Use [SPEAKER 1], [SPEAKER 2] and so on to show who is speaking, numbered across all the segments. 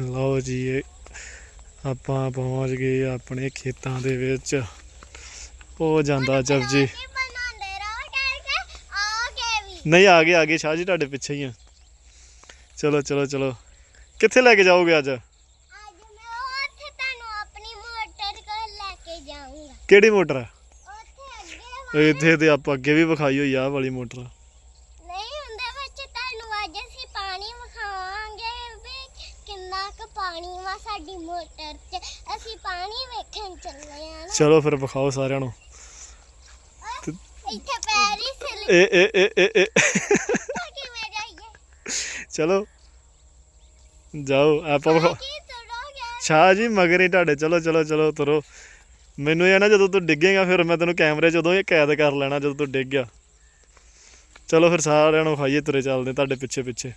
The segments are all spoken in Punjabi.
[SPEAKER 1] ਲਓ ਜੀ ਆਪਾਂ ਪਹੁੰਚ ਗਏ ਆਪਣੇ ਖੇਤਾਂ ਦੇ ਵਿੱਚ। ਉਹ ਜਾਂਦਾ
[SPEAKER 2] ਆਓਗੇ ਵੀ।
[SPEAKER 1] ਨਹੀਂ ਆ ਗਏ ਆ ਗਏ ਸ਼ਾਹ ਜੀ ਤੁਹਾਡੇ ਪਿੱਛੇ ਹੀ ਆ। ਚਲੋ ਚਲੋ ਚਲੋ। ਕਿੱਥੇ ਲੈ ਕੇ ਜਾਓਗੇ ਅੱਜ? ਕਿਹੜੀ ਮੋਟਰ? ਇੱਥੇ ਤੇ ਆਪਾਂ ਅੱਗੇ ਵੀ ਵਿਖਾਈ ਹੋਈ ਆ ਵਾਲੀ ਮੋਟਰ।
[SPEAKER 2] ਅਸੀਂ ਪਾਣੀ ਵੇਖਣ ਚੱਲੇ ਆ ਨਾ।
[SPEAKER 1] ਚਲੋ ਫਿਰ ਵਿਖਾਓ ਸਾਰਿਆਂ ਨੂੰ।
[SPEAKER 2] ਇੱਥੇ ਪੈਰ ਹੀ ਸਿਲ
[SPEAKER 1] ਏ ਏ ਏ ਏ ਏ
[SPEAKER 2] ਕਿਵੇਂ ਜਾਈਏ।
[SPEAKER 1] ਚਲੋ। ਜਾਓ ਆਪਾਂ ਵਿਖਾਓ
[SPEAKER 2] ਕੀ ਤੁਰੋਗੇ?
[SPEAKER 1] ਸ਼ਾਹ ਜੀ ਮਗਰ ਹੀ ਤੁਹਾਡੇ। ਚਲੋ ਚਲੋ ਚਲੋ ਤੁਰੋ। ਮੈਨੂੰ ਇਹ ਨਾ ਜਦੋਂ ਤੂੰ ਡਿੱਗੇਗਾ ਫਿਰ ਮੈਂ ਤੈਨੂੰ ਕੈਮਰੇ 'ਚ ਉਦੋਂ ਹੀ ਕੈਦ ਕਰ ਲੈਣਾ ਜਦੋਂ ਤੂੰ ਡਿੱਗ ਗਿਆ। ਚਲੋ ਫਿਰ ਸਾਰਿਆਂ ਨੂੰ ਖਾਈਏ ਤੁਰੇ ਚੱਲਦੇ ਤੁਹਾਡੇ ਪਿੱਛੇ ਪਿੱਛੇ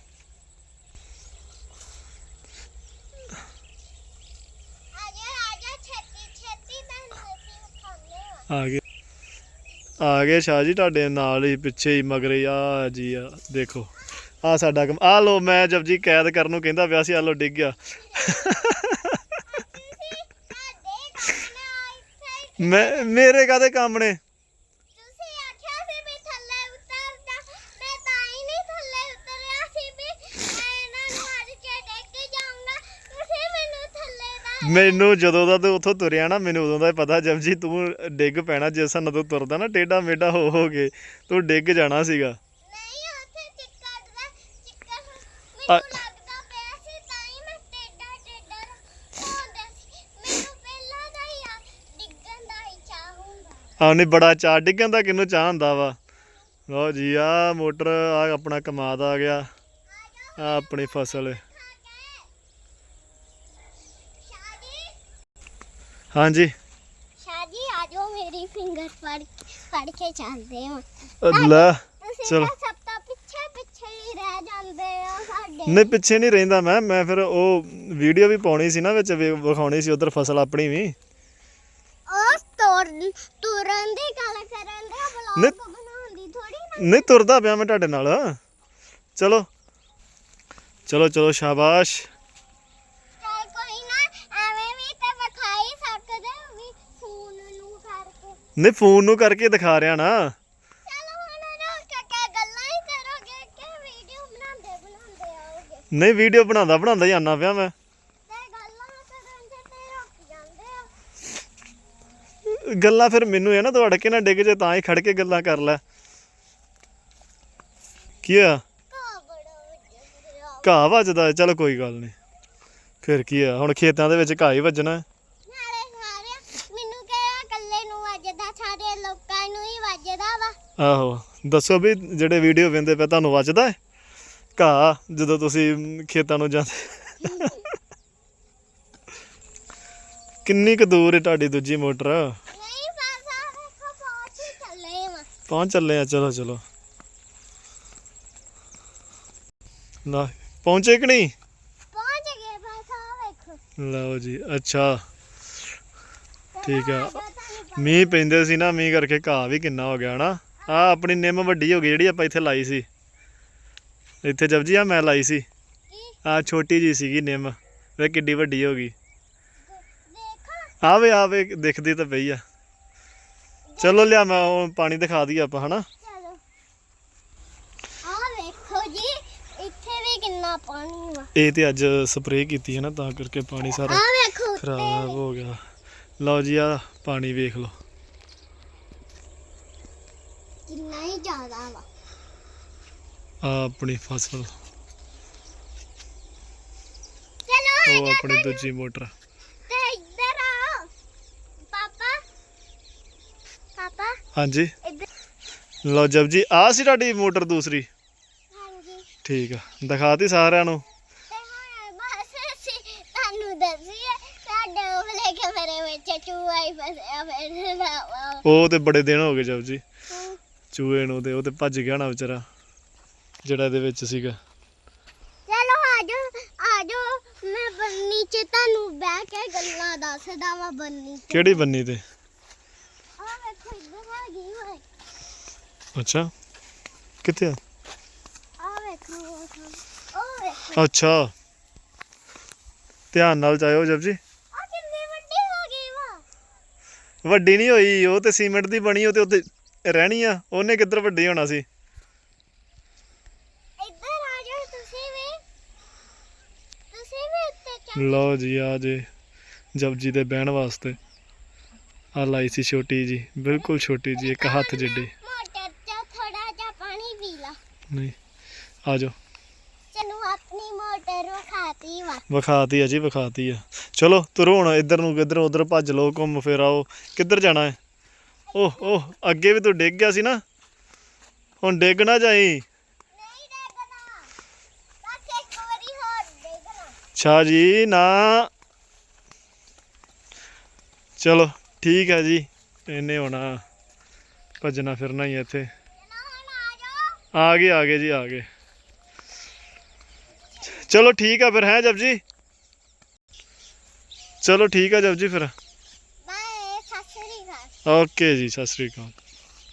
[SPEAKER 2] ਆਜਾ ਆਜਾ ਛੇਤੀ ਛੇਤੀ ਤੁਹਾਨੂੰ ਅਸੀਂ ਵਿਖਾਉਂਦੇ ਆ
[SPEAKER 1] ਗਏ। ਆ ਗਏ ਸ਼ਾਹ ਜੀ ਤੁਹਾਡੇ ਨਾਲ ਹੀ ਪਿੱਛੇ ਹੀ ਮਗਰੇ ਆ ਜੀ ਆ ਦੇਖੋ। ਆ ਸਾਡਾ ਕੰਮ। ਆ ਲੋ ਮੈਂ ਜਪਜੀ ਕੈਦ ਕਰਨ ਨੂੰ ਕਹਿੰਦਾ ਪਿਆ ਸੀ ਆ ਲੋ ਡਿੱਗ ਗਿਆ। ਮੈਂ ਮੇਰੇ ਕਾਦੇ ਕੰਮ ਨੇ
[SPEAKER 2] ਤੁਸੀਂ ਆਖਿਆ ਸੀ ਵੀ ਥੱਲੇ ਉਤਰ ਜਾ ਮੈਂ ਤਾਂ ਹੀ ਨਹੀਂ ਥੱਲੇ ਉਤਰਿਆ ਸੀ ਵੀ ਮੈਂ ਇਹਨਾਂ ਨੂੰ ਅੱਜ ਕੇ ਡੇਕ ਜਾਊਂਗਾ ਤੁਸੀਂ ਮੈਨੂੰ ਥੱਲੇ ਦਾ
[SPEAKER 1] ਮੈਨੂੰ ਜਦੋਂ ਦਾ ਤੂੰ ਉੱਥੋਂ ਤੁਰਿਆ ਨਾ ਮੈਨੂੰ ਉਦੋਂ ਦਾ ਹੀ ਪਤਾ ਜਪਜੀ ਤੂੰ ਡਿੱਗ ਪੈਣਾ ਜਿਸ ਨਾਲ ਤੂੰ ਤੁਰਦਾ ਨਾ ਟੇਡਾ ਮੇਡਾ ਹੋ ਹੋ ਕੇ ਤੂੰ ਡਿੱਗ ਜਾਣਾ ਸੀਗਾ।
[SPEAKER 2] ਨਹੀਂ ਉੱਥੇ ਚਿੱਕੜ ਦਾ ਚਿੱਕੜ
[SPEAKER 1] ਆ-
[SPEAKER 2] ਮੈਨੂੰ ਲੱਗਦਾ ਪਿਆ ਸੀ ਤਾਂ ਹੀ ਮੈਂ ਟੇਡਾ ਟੇਡਾ ਹੁੰਦਾ ਸੀ। ਮੈਨੂੰ ਪਹਿਲਾਂ ਦਾ ਹੀ ਆ ਡਿੱਗਣ ਦਾ ਹੀ ਚਾਹ ਹੁੰਦਾ।
[SPEAKER 1] ਆਹ ਨਹੀਂ ਬੜਾ ਚਾਹ ਡਿੱਗਣ ਦਾ ਕਿਹਨੂੰ ਚਾਹ ਹੁੰਦਾ ਵਾ? ਲਓ ਜੀ ਆ ਮੋਟਰ ਆ ਆਪਣਾ ਕਮਾਦ ਆ ਗਿਆ ਆ ਆਪਣੀ ਫਸਲ। ਹਾਂਜੀ।
[SPEAKER 2] ਸ਼ਾਦੀ ਆਜੋ ਮੇਰੀ ਫਿੰਗਰ ਫੜ ਫੜ ਕੇ ਚੱਲਦੇ ਹਾਂ।
[SPEAKER 1] ਅ ਲੈ
[SPEAKER 2] ਤੁਸੀਂ
[SPEAKER 1] ਚਲੋ।
[SPEAKER 2] ਸਭ ਤੋਂ ਪਿੱਛੇ ਪਿੱਛੇ ਹੀ ਰਹਿ ਜਾਂਦੇ ਹੋ ਸਾਡੇ।
[SPEAKER 1] ਨਹੀਂ ਪਿੱਛੇ ਨਹੀਂ ਰਹਿੰਦਾ ਮੈਂ। ਮੈਂ ਫਿਰ ਉਹ ਵੀਡੀਓ ਵੀ ਪਾਉਣੀ ਸੀ ਨਾ ਵਿੱਚ ਵਿਖਾਉਣੀ ਸੀ ਉਧਰ ਫਸਲ ਆਪਣੀ ਵੀ।
[SPEAKER 2] ਉਹ ਤੋਰ ਤੁਰਨ ਦੀ ਗੱਲ ਕਰਨ ਦੇ
[SPEAKER 1] ਨਹੀਂ।
[SPEAKER 2] ਬਲੌਗ ਬਣਾਉਣ ਦੀ ਥੋੜੀ
[SPEAKER 1] ਨਹੀਂ ਤੁਰਦਾ ਪਿਆ ਮੈਂ ਤੁਹਾਡੇ ਨਾਲ। ਚਲੋ। ਚਲੋ ਚਲੋ ਸ਼ਾਬਾਸ਼
[SPEAKER 2] ਚੱਲ ਕੋਈ ਨਾ ਐਵੇਂ ਵੀ ਤੇ ਵਿਖਾਈ ਸਕਦੇ ਹੋ ਵੀ ਫੋਨ ਨੂੰ ਕਰਕੇ
[SPEAKER 1] ਨਹੀਂ ਫੋਨ ਨੂੰ ਕਰਕੇ ਦਿਖਾ ਰਿਹਾ ਨਾ।
[SPEAKER 2] ਚਲੋ ਹੁਣ ਰੁਕ ਕੇ ਗੱਲਾਂ ਹੀ ਕਰੋਗੇ ਕਿ ਵੀਡੀਓ ਬਣਾਉਂਦੇ ਬਣਾਉਂਦੇ ਆਓਗੇ?
[SPEAKER 1] ਨਹੀਂ ਵੀਡੀਓ ਬਣਾਉਂਦਾ ਬਣਾਉਂਦਾ ਹੀ ਆਨਾ ਪਿਆ ਮੈਂ।
[SPEAKER 2] ਤੇ ਗੱਲਾਂ ਕਰਨ ਤੇ ਤੇ ਰੁਕ ਜਾਂਦੇ ਆ
[SPEAKER 1] ਗੱਲਾਂ ਫਿਰ ਮੈਨੂੰ ਇਹ ਨਾ ਦੌੜ ਕੇ ਨਾ ਡਿੱਗ ਜੇ ਤਾਂ ਹੀ ਖੜ ਕੇ ਗੱਲਾਂ ਕਰ ਲੈ। ਕੀ ਆ
[SPEAKER 2] ਕਾ ਬੜਾ ਵੱਡਾ
[SPEAKER 1] ਘਾਹ ਵੱਜਦਾ ਚਲੋ ਕੋਈ ਗੱਲ ਨਹੀਂ। ਫਿਰ ਕੀ ਆ ਹੁਣ ਖੇਤਾਂ ਦੇ ਵਿੱਚ ਘਾਹ ਹੀ ਵੱਜਣਾ। ਆਹੋ ਦੱਸੋ ਵੀ ਜਿਹੜੇ ਵੀਡੀਓ ਵੇਂਦੇ ਪਏ ਤੁਹਾਨੂੰ ਵੱਜਦਾ ਹੈ? ਘਾਹ ਜਦੋਂ ਤੁਸੀਂ ਖੇਤਾਂ ਨੂੰ ਜਾਂਦੇ ਕਿੰਨੀ ਕੁ ਦੂਰ ਹੈ ਤੁਹਾਡੀ ਦੂਜੀ ਮੋਟਰ?
[SPEAKER 2] ਨਹੀਂ ਬਸ ਆ ਪਹੁੰਚ ਹੀ ਚੱਲੇ ਵਾ
[SPEAKER 1] ਪਹੁੰਚ ਚੱਲੇ ਆ ਚਲੋ ਚਲੋ। ਨਾ ਪਹੁੰਚੇ ਕਿ ਨਹੀਂ?
[SPEAKER 2] ਪਹੁੰਚ ਗਏ ਬਸ ਆ ਵੇਖੋ।
[SPEAKER 1] ਲਓ ਜੀ ਅੱਛਾ। ਠੀਕ ਆ। ਮੀਂਹ ਪੈਂਦੇ ਸੀ ਨਾ ਮੀਂਹ ਕਰਕੇ ਘਾਹ ਵੀ ਕਿੰਨਾ ਹੋ ਗਿਆ ਹਨਾ? ਆ ਆਪਣੀ ਨਿੰਮ ਵੱਡੀ ਹੋ ਗਈ ਜਿਹੜੀ ਆਪਾਂ ਇੱਥੇ ਲਾਈ ਸੀ। ਇੱਥੇ ਜਪਜੀ ਆ ਮੈਂ ਲਾਈ ਸੀ। ਆ ਛੋਟੀ ਜੀ ਸੀਗੀ ਨਿੰਮ ਵੇ ਕਿੱਡੀ ਵੱਡੀ ਹੋ ਗਈ। ਆਵੇ ਆਵੇ ਦਿਖਦੀ ਤਾਂ ਪਈ ਆ। ਚਲੋ ਲਿਆ ਮੈਂ ਉਹ ਪਾਣੀ ਦਿਖਾ ਦਈਏ ਆਪਾਂ ਹਨਾ?
[SPEAKER 2] ਕਿੰਨਾ ਪਾਣੀ ਵਾ
[SPEAKER 1] ਇਹ ਤੇ ਅੱਜ ਸਪਰੇਅ ਕੀਤੀ ਹੈ ਨਾ ਤਾਂ ਕਰਕੇ ਪਾਣੀ ਸਾਰਾ ਖਰਾਬ ਹੋ ਗਿਆ। ਲਓ ਜੀ ਆ ਪਾਣੀ ਵੇਖ ਲਓ
[SPEAKER 2] ਕਿੰਨਾ ਹੀ ਜ਼ਿਆਦਾ ਵਾ
[SPEAKER 1] ਆ ਆਪਣੀ ਫਸਲ।
[SPEAKER 2] ਚਲੋ
[SPEAKER 1] ਉਹ ਆਪਣੀ ਦੂਜੀ ਮੋਟਰ।
[SPEAKER 2] ਤੇ ਇੱਧਰ ਆਓ। ਪਾਪਾ। ਪਾਪਾ।
[SPEAKER 1] ਹਾਂਜੀ। ਲਓ ਜਪ ਜੀ ਆ ਸੀ ਤੁਹਾਡੀ ਮੋਟਰ ਦੂਸਰੀ?
[SPEAKER 2] ਹਾਂਜੀ।
[SPEAKER 1] ਠੀਕ ਆ ਦਿਖਾਤੀ ਸਾਰਿਆਂ ਨੂੰ।
[SPEAKER 2] ਤੇ ਹੁਣ ਬਸ ਅਸੀਂ ਤੁਹਾਨੂੰ ਦੱਸੀਏ ਸਾਡੇ ਉਬਲੇ ਕਮਰੇ ਵਿੱਚ ਚੂਹਾ ਹੀ ਫਸਿਆ ਫਿਰ ਨਾ
[SPEAKER 1] ਉਹ ਤੇ ਬੜੇ ਦਿਨ ਹੋ ਗਏ ਜਪ ਜੀ। ਚੂਹੇ ਨੂੰ ਤੇ ਉਹ ਤੇ ਭੱਜ ਗਿਆ ਨਾ ਵਿਚਾਰਾ। ਜਿਹੜਾ ਇਹਦੇ ਵਿੱਚ ਸੀਗਾ।
[SPEAKER 2] ਚਲੋ ਆਜੋ ਆਜੋ ਮੈਂ ਬੰਨੀ ਚ ਤੁਹਾਨੂੰ ਬਹਿ ਕੇ ਗੱਲਾਂ ਦੱਸਦਾ ਵਾਂ ਬੰਨੀ ਚ।
[SPEAKER 1] ਕਿਹੜੀ ਬੰਨੀ ਤੇ?
[SPEAKER 2] ਆ ਵੇਖੋ ਇੱਧਰ ਆ ਗਈ ਓਏ।
[SPEAKER 1] ਅੱਛਾ ਕਿੱਥੇ ਆ?
[SPEAKER 2] ਆ ਵੇਖੋ ਉਹ ਵੇਖੋ।
[SPEAKER 1] ਅੱਛਾ। ਧਿਆਨ ਨਾਲ ਜਾਇਓ ਜਪ ਜੀ।
[SPEAKER 2] ਆ ਕਿੰਨੀ ਵੱਡੀ ਹੋ ਗਈ ਵਾ।
[SPEAKER 1] ਵੱਡੀ ਨਹੀਂ ਹੋਈ ਉਹ ਤੇ ਸੀਮੈਂਟ ਦੀ ਬਣੀ ਉਹ ਤੇ ਉੱਤੇ ਰਹਿਣੀ ਆ। ਉਹਨੇ ਕਿੱਧਰ ਵੱਡੀ ਹੋਣਾ ਸੀ
[SPEAKER 2] ਇੱਧਰ ਆ ਜਾਓ ਤੁਸੀਂ ਵੀ ਤੁਸੀਂ ਵੀ ਉੱਤੇ ਚੜ੍ਹ
[SPEAKER 1] ਲਓ ਜੀ ਆ ਜੇ ਜਪਜੀ ਦੇ ਬਹਿਣ ਵਾਸਤੇ। ਆ ਲਾਈ ਸੀ ਛੋਟੀ ਜੀ ਬਿਲਕੁਲ ਛੋਟੀ ਜੀ ਇੱਕ ਹੱਥ ਜਿੱਡੀ।
[SPEAKER 2] ਮੋਟਰ 'ਚ ਥੋੜਾ ਜਿਹਾ ਪਾਣੀ ਪੀ ਲਾ।
[SPEAKER 1] ਨਹੀਂ ਆ ਜਾਓ।
[SPEAKER 2] ਤੈਨੂੰ ਆਪਣੀ ਮੋਟਰ ਵਿਖਾਤੀ ਵਾ।
[SPEAKER 1] ਵਿਖਾਤੀ ਆ ਜੀ ਵਿਖਾਤੀ ਆ। ਚਲੋ ਤੁਰੋ ਹੁਣ ਇੱਧਰ ਨੂੰ ਕਿੱਧਰ ਉਧਰ ਭੱਜ ਲਓ ਘੁੰਮ ਫਿਰ ਆਓ। ਕਿੱਧਰ ਜਾਣਾ ਹੈ? ਓਹ ਓਹ ਅੱਗੇ ਵੀ ਤੂੰ ਡਿੱਗ ਗਿਆ ਸੀ ਨਾ? ਹੁਣ ਡਿੱਗ ਨਾ ਜਾਈ
[SPEAKER 2] ਨਹੀਂ ਡੇਗਣਾ ਬਸ ਇੱਕ ਵਾਰੀ ਹੋਰ ਡੇਗਣਾ
[SPEAKER 1] ਛਾ ਜੀ ਨਾ। ਚਲੋ ਠੀਕ ਹੈ ਜੀ। ਇਹਨੇ ਹੋਣਾ ਭੱਜਣਾ ਫਿਰਨਾ ਹੀ ਇੱਥੇ। ਆ ਗਏ ਆ ਗਏ ਜੀ ਆ ਗਏ। ਚਲੋ ਠੀਕ ਆ ਫਿਰ ਹੈ ਜਪ ਜੀ? ਚਲੋ ਠੀਕ ਆ ਜਪ ਜੀ ਫਿਰ।
[SPEAKER 2] ਬਾਏ ਸਤਿ ਸ੍ਰੀ ਅਕਾਲ।
[SPEAKER 1] ਓਕੇ ਜੀ ਸਤਿ ਸ੍ਰੀ ਅਕਾਲ।